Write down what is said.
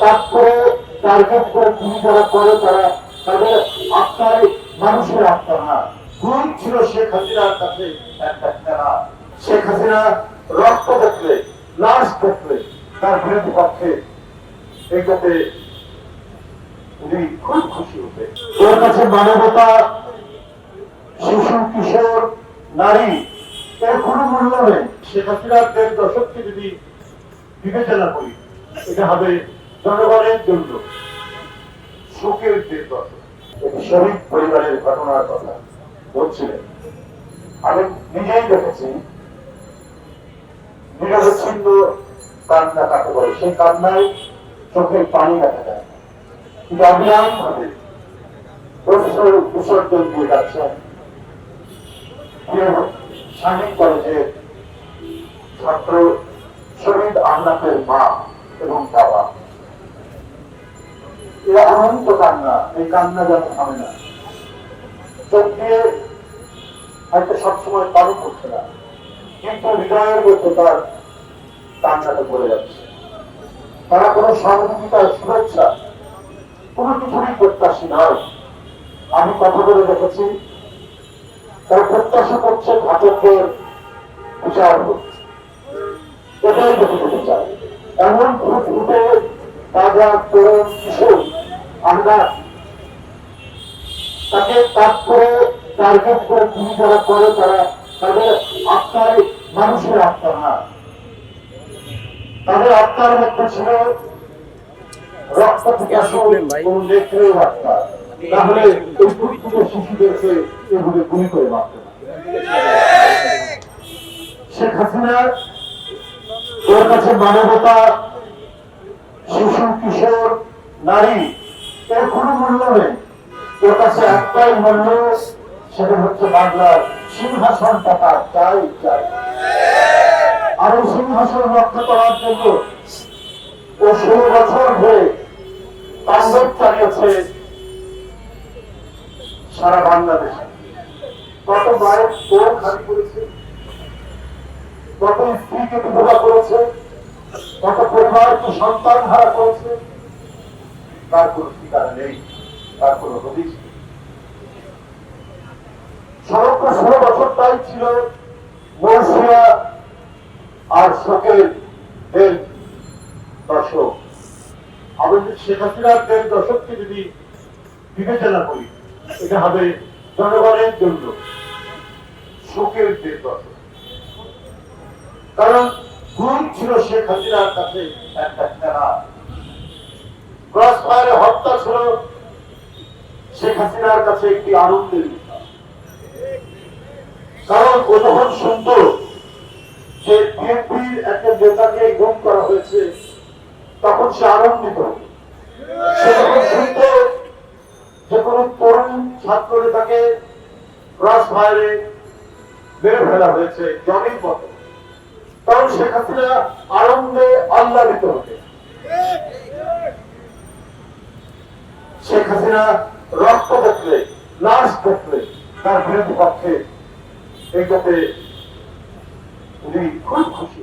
তারপরে টার্গেট করে যারা করে তারা, তাদের আত্মায় মানুষের আত্মা না। ছিল শেখ হাসিনার কাছে একটা খেলা। শেখ হাসিনা রক্ত দেখলে, লাশ দেখলে তার পক্ষে উনি খুব খুশি হতে। ওর কাছে মানবতা, শিশু, কিশোর, নারী, এর কোনো মূল্য নেই। শেখ হাসিনার দেড় দশককে যদি বিবেচনা করি, এটা হবে জনগণের জন্য দেড় দশক এটি শহীদ পরিবারের ঘটনার কথা বলছিলেন। আমি নিজেই দেখেছি নিরবচ্ছিন্ন কান্না কাকে বলে, সেই কান্নায় চোখের পানি দেখা যায়। কিন্তু অবিরাম ভাবে প্রফেসর বিসর্জন দিয়ে যাচ্ছেন। স্বামী কলেজের ছাত্র শহীদ আহনাফের মা এবং বাবা। অনন্ত কান্না, এই কান্না যেন থামে না। চোখ দিয়ে হয়তো সবসময় পানি করছে না, কিন্তু হৃদয়ের মধ্যে তার কান্নাটা পড়ে যাচ্ছে। তারা কোনো সহযোগিতার শুভেচ্ছা, কোনো কিছুরই প্রত্যাশী নয় আমি কথা বলে দেখেছি, তারা প্রত্যাশা করছে ঘাতকের বিচার এটাই দেখে যেতে চায়। এমন ফুটে তাজা তরুণ কিশোর করে তারা তাদের আত্মায় মানুষের আত্মা না। তাদের আত্মার মধ্যে ছিল রক্ত থেকে আত্মা। তাহলে শিশুদেরকে এগুলো গুলি করে শেখ ওর কাছে মানবতা, শিশু, কিশোর, নারী এর কোনো মূল্য নেই ওর কাছে একটাই মূল্য সেটা হচ্ছে বাংলার সিংহাসন টাকা চাই চাই। আর এই সিংহাসন রক্ষা করার জন্য ও ষোলো বছর ধরে তাণ্ডব চালিয়েছে সারা বাংলাদেশে। কত মায়ের কোর খালি করেছে কত স্ত্রীকে বিধবা করেছে কত পরিবারকে সন্তান হারা করেছে তার কোনো ঠিকানা নেই, তার কোনো হদিস ছিল আর শোকের শেখ হাসিনার দেড় দশককে যদি বিবেচনা করি, এটা হবে জনগণের জন্য শোকের দেড় দশক। কারণ গুণ ছিল শেখ হাসিনার কাছে একটা খেলা ফায়ারে হত্যা ছিল শেখ হাসিনার কাছে একটি আনন্দের কারণ ও যখন শুনত যে বিএনপির একটা নেতাকে গুম করা হয়েছে, তখন সে আনন্দিত। সে যখন শুনত যে কোনো তরুণ ছাত্র নেতাকে ক্রস ফায়ারে মেরে ফেলা হয়েছে জনের মতো। তখন শেখ হাসিনা আনন্দে আহ্লাদিত হতে। শেখ হাসিনা রক্ত দেখলে লাশ দেখলে তার বিরোধী পক্ষে এইটাতে উনি খুব খুশি